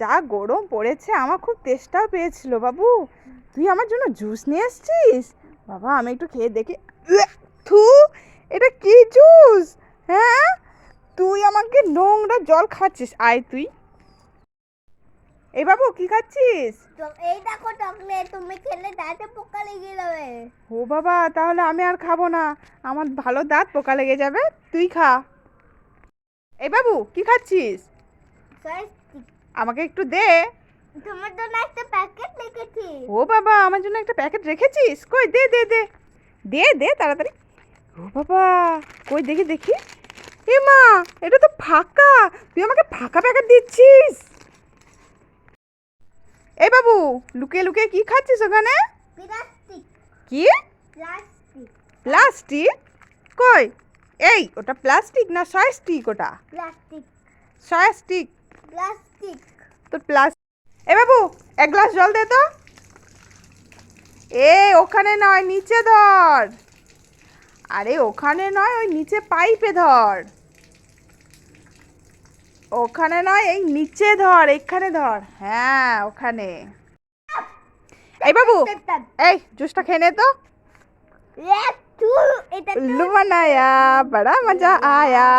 যা গরম পড়েছে আমার খুব তেষ্টাও পেয়েছিল বাবু। তুই আমার জন্য জুস নিয়ে এসছিস? বাবা আমি একটু খেয়ে দেখি। থু এটা কি জুস? হ্যাঁ? তুই আমাকে নোংরা জল খাচ্ছিস আয় তুই। এই বাবু কি খাচ্ছিস? এই দেখো চকলেট তুমি খেলে দাঁতে পোকা লেগে যাবে। ও বাবা তাহলে আমি আর খাব না। আমার ভালো দাঁত পোকা লেগে যাবে তুই খা। এই বাবু কি খাচ্ছিস? আমাকে একটু দে। তোমার জন্য একটা প্যাকেট লিখেছি ও বাবা আমার জন্য একটা প্যাকেট রেখেছিস? কই দে দে দে। দে দে তাড়াতাড়ি। ও বাবা কই দেখি দেখি। এ মা এটা তো ফাঁকা। তুই আমাকে ফাঁকা প্যাকেট দিচ্ছিস? এই বাবু লুকিয়ে লুকিয়ে কি খাচ্ছিস ওখানে? কি? প্লাস্টিক প্লাস্টিক কই? এই ওটা প্লাস্টিক না সয় স্টিক ওটা? প্লাস্টিক সয় স্টিক প্লাস্টিক তোর প্লাস এ বাবু এক গ্লাস জল দে তো। এ ওখানে নয় নিচে ধর। আরে ওখানে নয় ওই নিচে পাইপে ধর। ওখানে নয় এই নিচে ধর এখানে ধর। হ্যাঁ ওখানে। এই বাবু এই জুসটা খেয়ে নে তো। উল্লু বানায়া বড়া মজা আয়া।